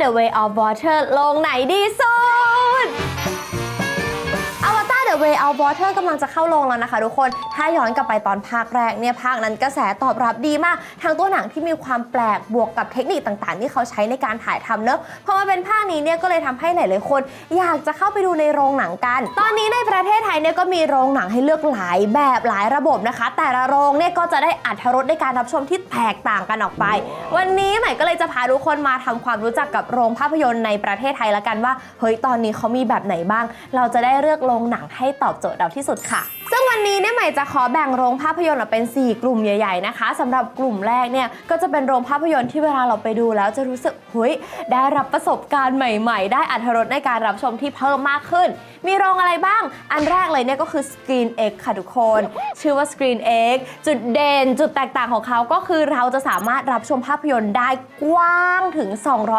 The Way of Water ลงไหนดีสุด Way of Water กำลังจะเข้าโรงแล้วนะคะทุกคน ถ้าย้อนกลับไปตอนภาคแรกเนี่ยภาคนั้นกระแสตอบรับดีมาก ทั้งตัวหนังที่มีความแปลกบวกกับเทคนิคต่างๆ ที่เขาใช้ในการถ่ายทำเนอะพอมาเป็นภาคนี้เนี่ยก็เลยทำให้หลายๆคน อยากจะเข้าไปดูในโรงหนังกัน ตอนนี้ในประเทศไทยเนี่ยก็มีโรงหนังให้เลือกหลายแบบหลายระบบนะคะ แต่ละโรงเนี่ยก็จะได้อัธรสในการรับชมที่แตกต่างกันออกไป วันนี้ใหม่ก็เลยจะพาทุกคนมาทำความรู้จักกับโรงภาพยนตร์ในประเทศไทยละกันว่าเฮ้ยตอนนี้เขามีแบบไหนบ้าง เราจะได้เลือกโรงหนังให้ตอบโจทย์เราที่สุดค่ะ ซึ่ง วันนี้เนี่ยใหม่จะขอแบ่งโรงภาพยนตร์ออกเป็น 4 กลุ่มใหญ่ๆนะคะสำหรับกลุ่มแรกเนี่ยก็จะเป็นโรงภาพยนตร์ที่เวลาเราไปดูแล้วจะรู้สึกเฮ้ยได้รับประสบการณ์ใหม่ ๆ ได้อัธรสในการรับชมที่เพิ่มมากขึ้น มีโรงอะไรบ้าง อันแรกเลยเนี่ยก็คือ Screen X ค่ะทุกคน ชื่อว่า Screen X จุดเด่นจุดแตกต่างของเขาก็คือเราจะสามารถรับชมภาพยนตร์ได้กว้างถึง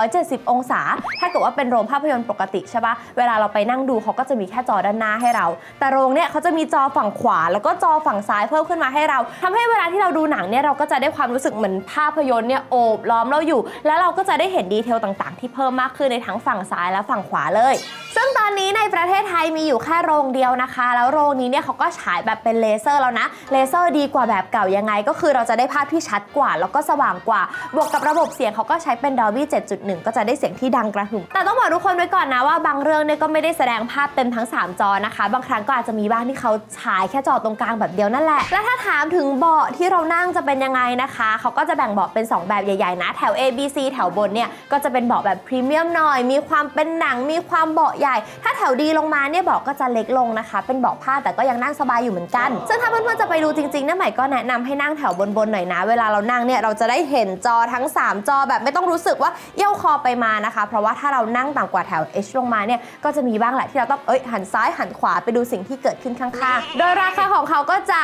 270 องศา ถ้าเกิดว่าเป็นโรงภาพยนตร์ปกติใช่ปะเวลาเราไปนั่งดูเขาก็จะมีแค่จอด้านหน้าให้เรา แต่โรงเนี่ยเขาจะมีจอฝั่งขวา แล้วก็จอฝั่งซ้ายเพิ่มขึ้นมาให้เราทำให้เวลาที่เราดูหนังเนี่ยเราก็จะได้ความรู้สึกเหมือนภาพยนตร์เนี่ยโอบล้อมเราอยู่ แล้วเราก็จะได้เห็นดีเทลต่างๆ ที่เพิ่มมากขึ้นในทั้งฝั่งซ้ายและฝั่งขวาเลย ซึ่งตอนนี้ในประเทศไทยมีอยู่แค่โรงเดียวนะคะ แล้วโรงนี้เนี่ยเขาก็ฉายแบบเป็นเลเซอร์แล้วนะ เลเซอร์ดีกว่าแบบเก่ายังไง ก็คือเราจะได้ภาพที่ชัดกว่า แล้วก็สว่างกว่า บวกกับระบบเสียงเขาก็ใช้เป็น Dolby 7.1 ก็จะได้เสียงที่ดังกระหึ่ม แต่ต้องบอกทุกคนไว้ก่อนนะว่าบางเรื่องเนี่ยก็ไม่ได้แสดงภาพเต็มทั้ง 3 จอนะคะ บางครั้งก็อาจจะมีบ้างที่เขาฉายแค่จอตรงกลางแบบเดียวนั่นแหละ และถ้าถามถึงเบาะที่เรานั่งจะเป็นยังไงนะคะ เขาก็จะแบ่งเบาะเป็น 2 แบบใหญ่ๆนะ แถว A B C แถวบนเนี่ยก็จะเป็นเบาะแบบพรีเมียมหน่อย มีความเป็นหนัง มีความเบาะใหญ่ ถ้าแถวดีลงมาเนี่ยเบาะก็จะเล็กลงนะคะ เป็นเบาะผ้าแต่ก็ยังนั่งสบายอยู่เหมือนกัน ซึ่งถ้าเพื่อนๆจะไปดูจริงๆนี่ยใหม่ก็แนะนำให้นั่งแถวบนๆหน่อยนะ เวลาเรานั่งเนี่ยเราจะได้เห็นจอทั้ง 3 จอแบบไม่ต้องรู้สึกว่าเอี้ยวคอไปมานะคะ เพราะว่าถ้าเรานั่งต่ำกว่าแถว H ลงมาเนี่ยก็จะมีบ้างแหละที่เราต้องเอ้ยหันซ้ายหันขวาไปดูสิ่งที่เกิดขึ้นข้างๆ โดยราคาของเขาก็จะ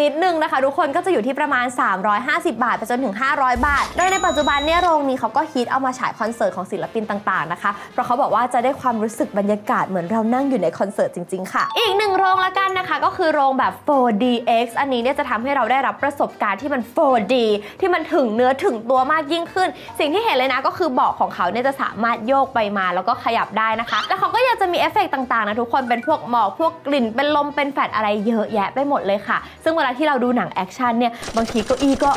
นิดนึงนะคะ ทุกคนก็จะอยู่ที่ประมาณ 350 บาทไปจนถึง 500 บาท โดยในปัจจุบันเนี่ยโรงนี้เขาก็ฮิตเอามาฉายคอนเสิร์ตของศิลปินต่างๆนะคะ เพราะเขาบอกว่าจะได้ความรู้สึกบรรยากาศเหมือนเรานั่งอยู่ในคอนเสิร์ตจริง ๆ ค่ะ อีกหนึ่งโรงละกันนะคะก็คือโรงแบบ 4DX อันนี้เนี่ยจะทำให้เราได้รับประสบการณ์ที่มัน 4D ที่มันถึงเนื้อถึงตัวมากยิ่งขึ้น สิ่งที่เห็นเลยนะก็คือเบาะของเขาเนี่ยจะสามารถโยกไปมาแล้วก็ขยับได้นะคะ แล้วเขาก็ยังจะมีเอฟเฟกต์ต่างๆนะทุกคนเป็นพวกหมอกพวกกลิ่นเป็นลมเป็นแฟดอะไรเยอะแยะไปหมดเลยค่ะ ซึ่งเวลาที่เราดูหนังแอคชั่นเนี่ยบางทีเก้าอี้ก็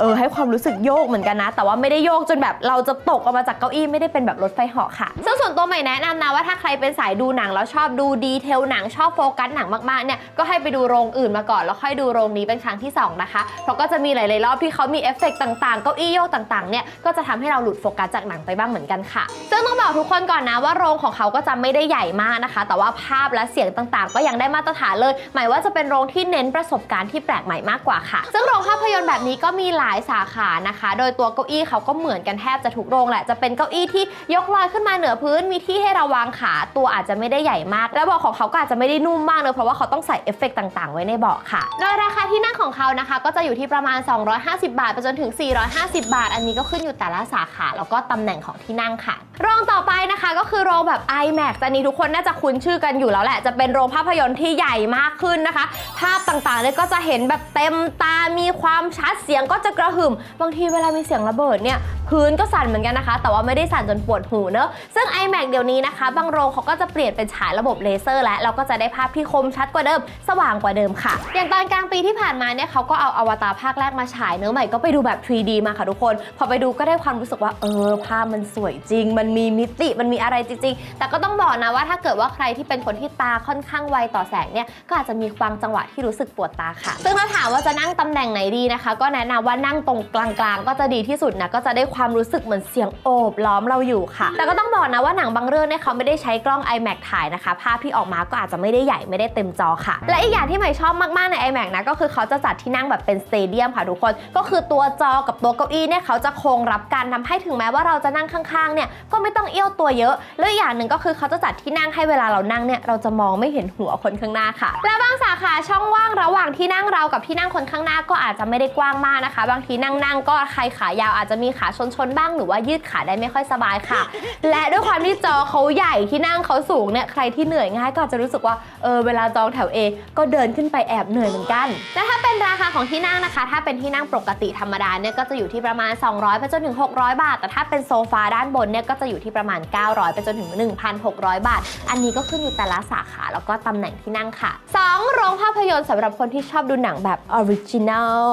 เออให้ความรู้สึกโยกเหมือนกันนะ แต่ว่าไม่ได้โยกจนแบบเราจะตกออกมาจากเก้าอี้ไม่ได้เป็นแบบรถไฟเหาะค่ะซึ่งส่วนตัวใหม่แนะนำนะว่าถ้าใครเป็นสายดูหนังแล้วชอบดูดีเทลหนังชอบโฟกัสหนังมากๆเนี่ยก็ให้ไปดูโรงอื่นมาก่อนแล้วค่อยดูโรงนี้เป็นครั้งที่สองนะคะ เพราะก็จะมีหลายๆรอบที่เขามีเอฟเฟกต์ต่างๆเก้าอี้โยกต่างๆเนี่ยก็จะทำให้เราหลุดโฟกัสจากหนังไปบ้างเหมือนกันค่ะ ซึ่งต้องบอกทุกคนก่อนนะว่าโรงของเขาก็จะไม่ได้ใหญ่มากนะคะ แต่ว่าภาพและเสียงต่างๆ ก็ยังได้มาตรฐานเลย หมายว่าจะเป็นโรงที่เน้นประสบการณ์ที่แปลกใหม่มากกว่าค่ะ ซึ่งโรงภาพยนตร์แบบนี้ก็มีหลายสาขานะคะ โดยตัวเก้าอี้เขาก็เหมือนกันแทบจะทุกโรงแหละ จะเป็นเก้าอี้ที่ยกลอยขึ้นมาเหนือพื้น มีที่ให้เราวางขา ตัวอาจจะไม่ได้ใหญ่มาก และเบาะของเขาก็อาจจะไม่ได้นุ่มมากเนอะเพราะว่าเขาต้องใส่เอฟเฟกต์ต่างๆ ไว้ในเบาะค่ะ โดยราคาที่นั่งของเขานะคะ ก็จะอยู่ที่ประมาณ 250 บาทไปจนถึง 450 บาท อันนี้ก็ขึ้นอยู่แต่ละสาขาแล้วก็ตำแหน่งของที่นั่งค่ะ โรงต่อไปนะคะก็คือโรงแบบ IMAX อันนี้ทุกคนน่าจะคุ้นชื่อกันอยู่แล้วแหละ จะเป็นโรงภาพยนตร์ที่ใหญ่มากขึ้นนะคะ ภาพต่างๆเนี่ยก็จะเห็นแบบเต็มตา มีความชัดเสียงก็จะกระหึ่ม บางทีเวลามีเสียงระเบิดเนี่ยพื้นก็สั่นเหมือนกันนะคะ แต่ว่าไม่ได้สั่นจนปวดหูเนอะซึ่ง iMac เดี๋ยวนี้นะคะ บางโรงเขาก็จะเปลี่ยนเป็นฉายระบบเลเซอร์ แล้วเราก็จะได้ภาพที่คมชัดกว่าเดิม สว่างกว่าเดิมค่ะ อย่างตอนกลางปีที่ผ่านมาเนี่ยเขาก็เอาอวตารภาคแรกมาฉายเนื้อใหม่ก็ไปดูแบบ 3D มาค่ะทุกคน พอไปดูก็ได้ความรู้สึกว่าเออภาพมันสวยจริง มันมีมิติมันมีอะไรจริง ๆ แต่ก็ต้องบอกนะว่าถ้าเกิดว่าใครที่เป็นคนที่ตาค่อนข้างไวต่อแสงเนี่ยก็อาจจะมีบางจังหวะที่รู้สึกปวดตาค่ะ ซึ่งถ้าถามว่าจะนั่งตำแหน่งไหนดีนะคะ ก็แนะนำว่านั่งตรงกลางๆ ก็จะดีที่สุดนะก็จะได้ความรู้สึกเหมือนเสียงโอบล้อมเราอยู่ค่ะ แต่ก็ต้องบอกนะว่าหนังบางเรื่องเนี่ยเขาไม่ได้ใช้กล้อง iMac ถ่ายนะคะ ภาพที่ออกมาก็อาจจะไม่ได้ใหญ่ไม่ได้เต็มจอค่ะ และอีกอย่างที่ใหม่ชอบมากๆใน iMac นะก็คือเขาจะจัดที่นั่งแบบเป็นสเตเดียมค่ะทุกคน ก็คือตัวจอกับตัวเก้าอี้เนี่ยเขาจะคงรับกันทำให้ถึงแม้ว่าเราจะนั่งข้างๆเนี่ยก็ไม่ต้องเอี้ยวตัวเยอะ แล้วอีกอย่างหนึ่งก็คือเขาจะจัดที่นั่งให้เวลาเรานั่งเนี่ยเราจะมองไม่เห็นหัวคนข้างหน้าค่ะ และบางสาขาช่องว่างระหว่างที่นั่งเรากับที่นั่งคนข้างหน้าก็อาจจะไม่ได้กว้างมากนะคะางทีนั่งๆ ก็ใครขายาวอาจจะมีขาชชนๆ บ้างหรือว่ายืดขาได้ไม่ค่อยสบายค่ะ และด้วยความที่จอเขาใหญ่ที่นั่งเขาสูงเนี่ยใครที่เหนื่อยง่ายก็อาจจะรู้สึกว่าเออเวลาจองแถว A ก็เดินขึ้นไปแอบเหนื่อยเหมือนกันและถ้าเป็นราคาของที่นั่งนะคะ ถ้าเป็นที่นั่งปกติธรรมดาเนี่ยก็จะอยู่ที่ประมาณ 200ไปจนถึง 600 บาท แต่ถ้าเป็นโซฟาด้านบนเนี่ยก็จะอยู่ที่ประมาณ 900ไปจนถึง 1,600 บาท อันนี้ก็ขึ้นอยู่แต่ละสาขาแล้วก็ตำแหน่งที่นั่งค่ะ 2 โรงภาพยนตร์สำหรับคนที่ชอบดูหนังแบบออริจินัล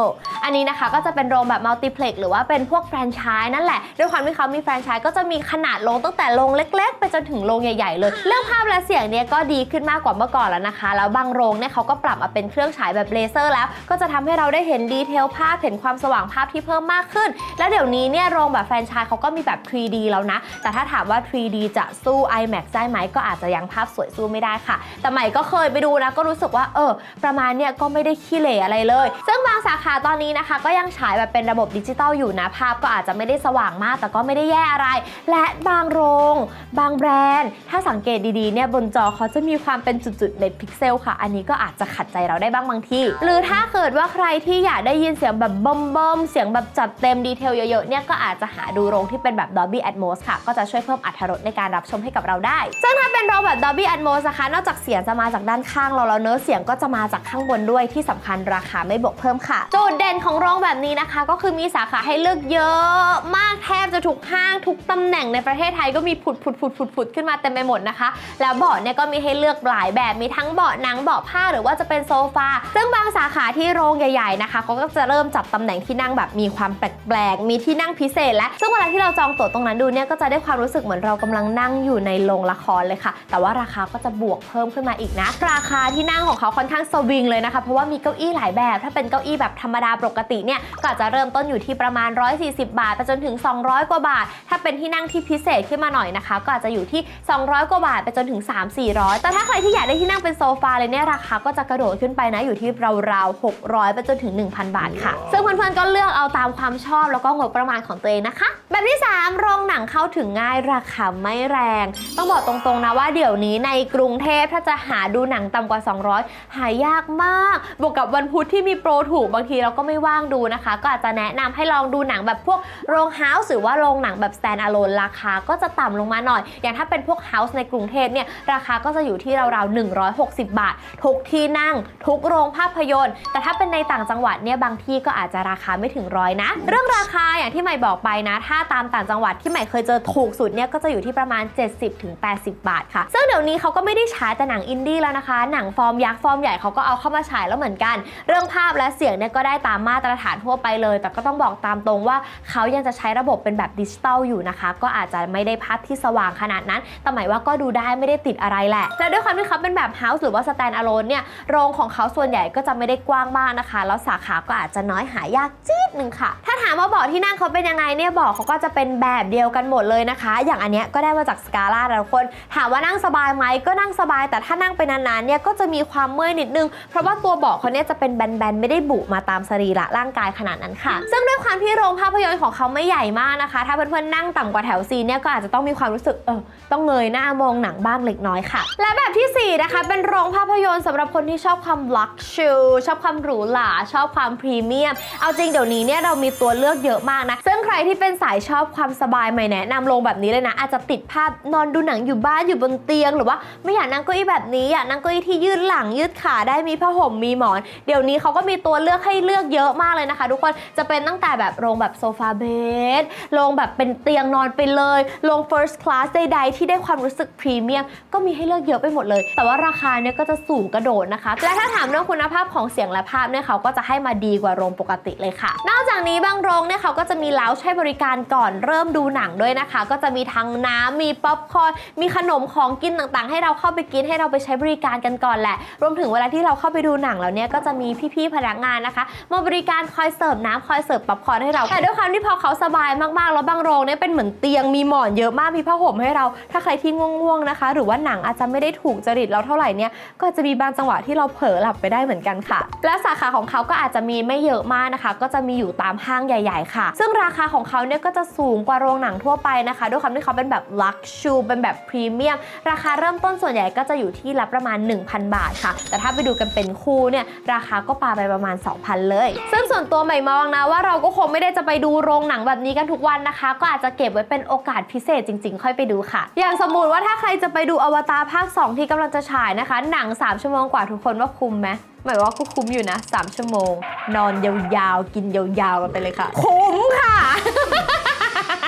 อันนี้นะคะก็จะเป็นโรงแบบมัลติเพล็กหรือว่าเป็นพวกแฟรนไชส์นั่นแหละ ด้วยความที่เขามีแฟรนไชส์ก็จะมีขนาดโรงตั้งแต่โรงเล็ก ๆ ไปจนถึงโรงใหญ่ๆเลย เรื่องภาพและเสียงเนี่ยก็ดีขึ้นมากกว่าเมื่อก่อนแล้วนะคะ แล้วบางโรงเนี่ยเขาก็ปรับมาเป็นเครื่องฉายแบบเลเซอร์แล้ว ก็จะทำให้เราได้เห็นดีเทลภาพเห็นความสว่างภาพที่เพิ่มมากขึ้น แล้วเดี๋ยวนี้เนี่ยโรงแบบแฟรนไชส์เขาก็มีแบบ 3D แล้วนะ แต่ถ้าถามว่า 3D จะสู้ IMAX ได้ไหมก็อาจจะยังภาพสวยสู้ไม่ได้ค่ะ แต่ใหม่ก็เคยไปดูนะก็รู้สึกว่าเออ ประมาณเนี่ยก็ไม่ได้ขี้เหร่อะไรเลย ซึ่งบางสาขาตอนนี้นะคะ ก็ยังฉายแบบเป็นระบบดิจิตอลอยู่นะภาพก็อาจจะไม่ได้สว่างมาก แต่ก็ไม่ได้แย่อะไร และบางโรง บางแบรนด์ ถ้าสังเกตดีๆเนี่ยบนจอเขาจะมีความเป็นจุดๆเม็ดพิกเซลค่ะ อันนี้ก็อาจจะขัดใจเราได้บ้างบางทีหรือถ้าเกิดว่าใครที่อยากได้ยินเสียงแบบเบิ่มๆเสียงแบบจัดเต็มดีเทลเยอะๆเนี่ยก็อาจจะหาดูโรงที่เป็นแบบ Dolby Atmos ค่ะ ก็จะช่วยเพิ่มอรรถรสในการรับชมให้กับเราได้ ซึ่งถ้าเป็นโรงแบบ Dolby Atmos นะคะนอกจากเสียงจะมาจากด้านข้างเราแล้วเนื้อเสียงก็จะมาจากข้างบนด้วยที่สำคัญราคาไม่บวกเพิ่มค่ะ จุดเด่นของโรงแบบนี้นะคะ ก็คือมีสาขาให้เลือกเยอะมากแทบจะทุกห้างทุกตำแหน่งในประเทศไทยก็มีผุดผุดผุดผุดผุดขึ้นมาเต็มไปหมดนะคะ แล้วเบาะเนี่ยก็มีให้เลือกหลายแบบมีทั้งเบาะหนังเบาะผ้าหรือว่าจะเป็นโซฟาซึ่งบางสาขาที่โรงใหญ่ๆนะคะเขาก็จะเริ่มจับตำแหน่งที่นั่งแบบมีความแปลกๆมีที่นั่งพิเศษ และซึ่งเวลาที่เราจองตั๋วตรงนั้นดูเนี่ยก็จะได้ความรู้สึกเหมือนเรากำลังนั่งอยู่ในโรงละครเลยค่ะ แต่ว่าราคาก็จะบวกเพิ่มขึ้นมาอีกนะ ราคาที่นั่งของเขาค่อนข้างสวิงเลยนะคะ เพราะว่ามีเก้าอี้หลายแบบ ถ้าเป็นเก้าอี้แบบธรรมดาปกติเนี่ยก็อาจจะเริ่มต้นอยู่ที่ประมาณ 140 บาทไปจนถึง 200 กว่าบาท ถ้าเป็นที่นั่งที่พิเศษขึ้นมาหน่อยนะคะ ก็อาจจะอยู่ที่ 200 กว่าบาทไปจนถึง 3-400 แต่ถ้าใครที่อยากได้ที่นั่งเป็นโซฟาเลยเนี่ยราคาก็จะกระโดดขึ้นไปนะอยู่ที่ราวๆ600 ไปจนถึง 1,000 บาทค่ะ ซึ่งเพื่อนๆก็เลือกเอาตามความชอบแล้วก็งบประมาณของตัวเองนะคะ แบบที่ 3 โรงหนั งเข้าถึงง่ายราคาไม่แรง ต้องบอกตรงๆนะว่าเดี๋ยวนี้ในกรุงเทพถ้าจะหาดูหนังต่ำกว่า 200 หายากมาก บวกกับวันพุธที่มีโปรถูกบางทีเราก็ไม่ว่างดูนะคะ ก็อาจจะแนะนำให้ลองดูหนังแบบพวกโรงเฮาส์หรือว่าโรงหนังแบบ stand alone ราคาก็จะต่ำลงมาหน่อย อย่างถ้าเป็นพวกเฮาส์ในกรุงเทพเนี่ยราคาก็จะอยู่ที่ราวๆ160 บาท ทุกที่นั่ง ทุกโรงภาพยนตร์ แต่ถ้าเป็นในต่างจังหวัดเนี่ยบางที่ก็อาจจะราคาไม่ถึงร้อยนะ เรื่องราคาอย่างที่ใหม่บอกไปนะ ถ้าตามต่างจังหวัดที่ใหม่เคยเจอถูกสุดเนี่ยก็จะอยู่ที่ประมาณ 70-80 บาทค่ะ ซึ่งเดี๋ยวนี้เขาก็ไม่ได้ฉายแต่หนังอินดี้แล้วนะคะ หนังฟอร์มยักษ์ฟอร์มใหญ่เขาก็เอาเข้ามาฉายแล้วเหมือนกัน เรื่องภาพและเสียงเนี่ยก็ได้ตามมาตรฐานทั่วไปเลย แต่ก็ต้องบอกตามตรงว่าเขายังจะใช้ระบบเป็นแบบดิจิตอลอยู่นะคะ ก็อาจจะไม่ได้ภาพที่สว่างขนาดนั้น แต่หมายว่าก็ดูได้ไม่ได้ติดอะไรแหละ และด้วยความที่เขาเป็นแบบเฮาส์หรือว่าสแตนอะโลนเนี่ย โรงของเขาส่วนใหญ่ก็จะไม่ได้กว้างมากนะคะ แล้วสาขาก็อาจจะน้อยหายากจี๊ดหนึ่งค่ะ ถ้าถามว่าเบาะที่นั่งเขาเป็นยังไงเนี่ยเบาะเขาก็จะเป็นแบบเดียวกันหมดเลยนะคะ อย่างอันเนี้ยก็ได้มาจากสกาล่าแต่คน ถามว่านั่งสบายไหมก็นั่งสบาย แต่ถ้านั่งไปนานๆเนี่ยก็จะมีความเมื่อยนิดนึง เพราะว่าตัวเบาะเขาเนี่ยจะเป็นแบนๆ ไม่ได้บุมาตามสรีระร่างกายขนาดนั้นค่ะ ซึ่งด้วยความที่โรงภาพยนตร์ของเขาไม่ใหญ่มากนะคะ ถ้าเพื่อนๆนั่งต่ำกว่าแถวซีเนี่ยก็อาจจะต้องมีความรู้สึกเออต้องเงยหน้ามองหนังบ้างเล็กน้อยค่ะ และแบบที่สี่นะคะ เป็นโรงภาพยนตร์สำหรับคนที่ชอบความลักชูชอบความหรูหราชอบความพรีเมียม เอาจริงเดี๋ยวนี้เนี่ยเรามีตัวเลือกเยอะมากนะซึ่งใครที่เป็นสายชอบความสบายใหม่แนะนำโรงแบบนี้เลยนะ อาจจะติดภาพนอนดูหนังอยู่บ้านอยู่บนเตียง หรือว่าไม่อยากนั่งเก้าอี้แบบนี้อยากนั่งเก้าอี้ที่ยืดหลังยืดขาได้มีผ้าห่มมีหมอน เดี๋ยวนี้เขาก็มีตัวเลือกให้เลือกเยอะมากเลยนะคะ ทุกคนจะเป็นตั้งแต่แบบโรงแบบโซฟาเบดโรงแบบเป็นเตียงนอนไปเลยโรง first class ใดๆที่ได้ความรู้สึกพรีเมียมก็มีให้เลือกเยอะไปหมดเลย แต่ว่าราคาเนี่ยก็จะสูงกระโดดนะคะ และถ้าถามเรื่องคุณภาพของเสียงและภาพเนี่ยเขาก็จะให้มาดีกว่าโรงปกติเลยค่ะ นอกจากนี้บางโรงเนี่ยเขาก็จะมีเล้าให้บริการก่อนเริ่มดูหนังด้วยนะคะ ก็จะมีทั้งน้ำมีป๊อปคอร์นมีขนมของกินต่างๆ ให้เราเข้าไปกินให้เราไปใช้บริการกันก่อนแหละ รวมถึงเวลาที่เราเข้าไปดูหนังแล้วเนี่ยก็จะมีพี่ๆพนักงานนะคะ มาบริการคอยเสิร์ฟน้ำคอยเสิร์ฟป๊อปคอร์นให้เราแต่ด้วยความที่พอเขาสบายมากๆแล้วบางโรงเนี่ยเป็นเหมือนเตียงมีหมอนเยอะมากมีผ้าห่มให้เรา ถ้าใครที่ง่วงๆนะคะ หรือว่าหนังอาจจะไม่ได้ถูกจริตเราเท่าไหร่เนี่ยก็จะมีบางจังหวะที่เราเผลอหลับไปได้เหมือนกันค่ะ และสาขาของเขาก็อาจจะมีไม่เยอะมากนะคะ ก็จะมีอยู่ตามห้างใหญ่ ๆ ค่ะ ซึ่งราคาของเขาเนี่ยก็จะสูงกว่าโรงหนังทั่วไปนะคะ ด้วยความที่เขาเป็นแบบลักชูเป็นแบบพรีเมียม ราคาเริ่มต้นส่วนใหญ่ก็จะอยู่ที่ละประมาณ 1,000 บาทค่ะ แต่ถ้าไปดูกันเป็นคู่เนี่ยราคาก็ปาไปประมาณ 2,000 เลย ซึ่งส่วนตัวใหม่มองนะว่าเราก็คงไม่ได้จะไปดูโรงหนังแบบนี้กันกันทุกวันนะคะ ก็อาจจะเก็บไว้เป็นโอกาสพิเศษจริง ๆ ค่อยไปดูค่ะ อย่างสมมุติว่าถ้าใครจะไปดูอวตารภาค 2 ที่กำลังจะฉายนะคะ หนัง 3 ชั่วโมงกว่าทุกคนว่าคุ้มไหมหมายว่าก็คุ้มอยู่นะ 3 ชั่วโมง นอนยาวๆ กินยาวๆกันไปเลยค่ะ คุ้มค่ะ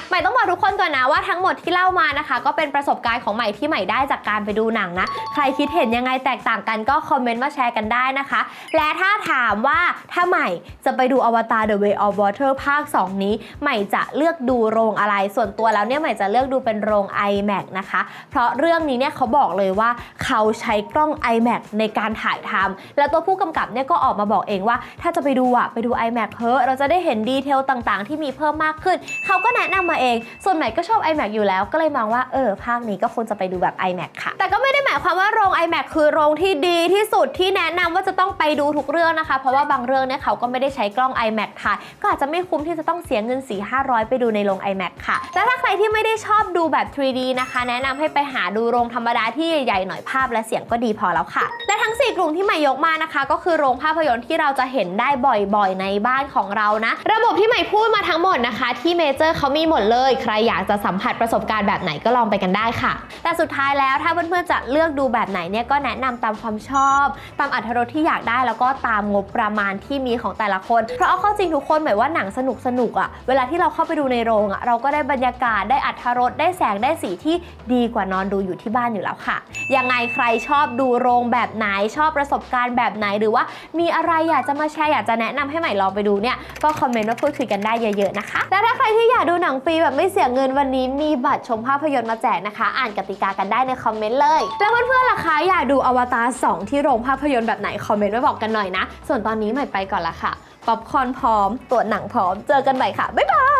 ใหม่ต้อง บอกทุกคนก่อนนะว่าทั้งหมดที่เล่ามานะคะ ก็เป็นประสบการณ์ของใหม่ที่ใหม่ได้จากการไปดูหนังนะ ใครคิดเห็นยังไงแตกต่างกันก็คอมเมนต์มาแชร์กันได้นะคะ และถ้าถามว่าถ้าใหม่จะไปดูอวตาร The Way of Water ภาค 2 นี้ ใหม่จะเลือกดูโรงอะไร ส่วนตัวแล้วเนี่ยใหม่จะเลือกดูเป็นโรง iMac นะคะ เพราะเรื่องนี้เนี่ยเขาบอกเลยว่าเขาใช้กล้อง iMac ในการถ่ายทำแล้วตัวผู้กำกับเนี่ยก็ออกมาบอกเองว่า ถ้าจะไปดูอะไปดู iMac เถอะเราจะได้เห็นดีเทลต่างๆ ที่มีเพิ่มมากขึ้น เขาก็แนะนำมาเองส่วนใหม่ก็ชอบ iMac อยู่แล้ว ก็เลยมองว่าเออภาคนี้ก็ควรจะไปดูแบบ iMac ค่ะ แต่ก็ไม่ได้หมายความว่าโรง iMac คือโรงที่ดีที่สุดที่แนะนำว่าจะต้องไปดูทุกเรื่องนะคะ เพราะว่าบางเรื่องเนี่ยเขาก็ไม่ได้ใช้กล้อง iMac ถ่ายก็อาจจะไม่คุ้มที่จะต้องเสียเงิน 4 500 ไปดูในโรง iMac ค่ะแล้วถ้าใครที่ไม่ได้ชอบดูแบบ 3D นะคะ แนะนำให้ไปหาดูโรงธรรมดาที่ใหญ่ๆหน่อยภาพและเสียงก็ดีพอแล้วค่ะ และทั้ง 4 กลุ่มที่ใหม่ยกมานะคะ ก็คือโรงภาพยนตร์ที่เราจะเห็นได้บ่อยๆ ในบ้านของเรานะ ระบบที่ใหม่พูดมาทั้งหมดนะคะ ที่เมเจอร์เขามีหมดเลยใครอยากจะสัมผัสประสบการณ์แบบไหนก็ลองไปกันได้ค่ะ แต่สุดท้ายแล้วถ้าเพื่อนๆจะเลือกดูแบบไหนเนี่ยก็แนะนำตามความชอบ ตามอัธรสที่อยากได้แล้วก็ตามงบประมาณที่มีของแต่ละคน เพราะเอาเข้าจริงทุกคนหมายว่าหนังสนุกสนุกๆอะเวลาที่เราเข้าไปดูในโรงอะเราก็ได้บรรยากาศได้อัธรสได้แสงได้สีที่ดีกว่านอนดูอยู่ที่บ้านอยู่แล้วค่ะ ยังไงใครชอบดูโรงแบบไหนชอบประสบการณ์แบบไหนหรือว่า มีอะไรอยากจะมาแชร์อยากจะแนะนำให้ใหม่ลองไปดูเนี่ยก็คอมเมนต์มาพูดคุยกันได้เยอะๆนะคะ และถ้าใครที่อยากดูหนังฟรีแบบไม่เสียเงินวันนี้มีบัตรชมภาพยนตร์มาแจกนะคะ อ่านกติกากันได้ในคอมเมนต์เลย แล้วเพื่อนๆล่ะคะอยากดูอวตาร2 ที่โรงภาพยนตร์แบบไหน คอมเมนต์ไว้บอกกันหน่อยนะ ส่วนตอนนี้ใหม่ไปก่อนละค่ะ ป๊อปคอนพร้อม ตัวหนังพร้อม เจอกันใหม่ค่ะ บ๊ายบาย